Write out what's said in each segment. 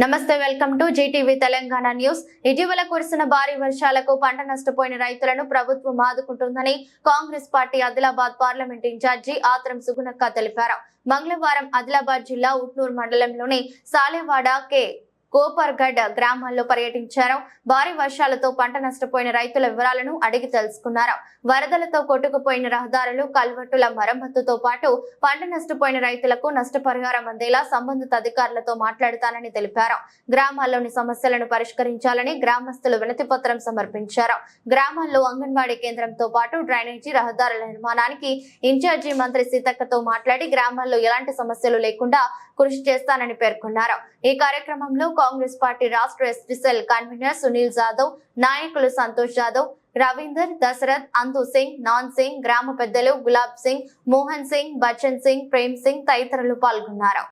Namaste welcome to GTV Telangana news. ఇటీవల కురిసిన భారీ వర్షాలకు పంట నష్టపోయిన రైతులను ప్రభుత్వం ఆదుకుంటుందని Congress party Adilabad parliament in charge Atram Sugunakka తెలిపారు. మంగళవారం ఆదిలాబాద్ జిల్లా ఉట్నూరు మండలంలోని సాలెవాడ కె కోపర్గఢ్ గ్రామాల్లో పర్యటించారు. భారీ వర్షాలతో పంట నష్టపోయిన రైతుల వివరాలను అడిగి తెలుసుకున్నారు. వరదలతో కొట్టుకుపోయిన రహదారులు కల్వర్టుల మరమ్మతుతో పాటు పంట నష్టపోయిన రైతులకు నష్టపరిహారం అందేలా సంబంధిత అధికారులతో మాట్లాడతానని తెలిపారు. గ్రామాల్లోని సమస్యలను పరిష్కరించాలని గ్రామస్తులు వినతి పత్రం సమర్పించారు. గ్రామాల్లో అంగన్వాడీ కేంద్రంతో పాటు డ్రైనేజీ రహదారుల నిర్మాణానికి ఇన్ఛార్జి మంత్రి సీతక్కతో మాట్లాడి గ్రామాల్లో ఎలాంటి సమస్యలు లేకుండా కృషి చేస్తానని పేర్కొన్నారు. ఈ కార్యక్రమంలో కాంగ్రెస్ పార్టీ రాష్ట్ర ST cell convener Sunil Jadhav నాయకులు సంతోష్ జాదవ్ రవీందర్ దశరథ్ అందు సింగ్ నాన్ సింగ్ గ్రామ పెద్దలు గులాబ్ సింగ్ మోహన్ సింగ్ బచ్చన్ సింగ్ ప్రేమ్ సింగ్ తదితరులు పాల్గొన్నారు.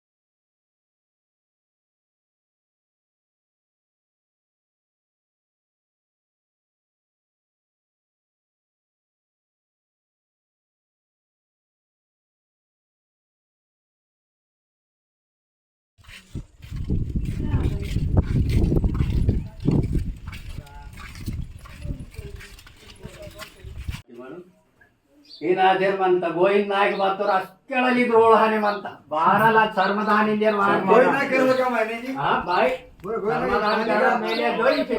ಏನಾದೇರ್ ಮಂತ ಗೋವಿಂದ ನಾಯಕ್ ಮಾತವ್ರು ಅಷ್ಟೇಳಲ್ಲಿ ದ್ರೋಳ ಹಾನಿ ಮಂತ ಬಾರಲ ಚರ್ಮದ ಹಾನಿ ಏನ್ ಬಾಯ್ ಮೇಲೆ ದೊರಿತೆ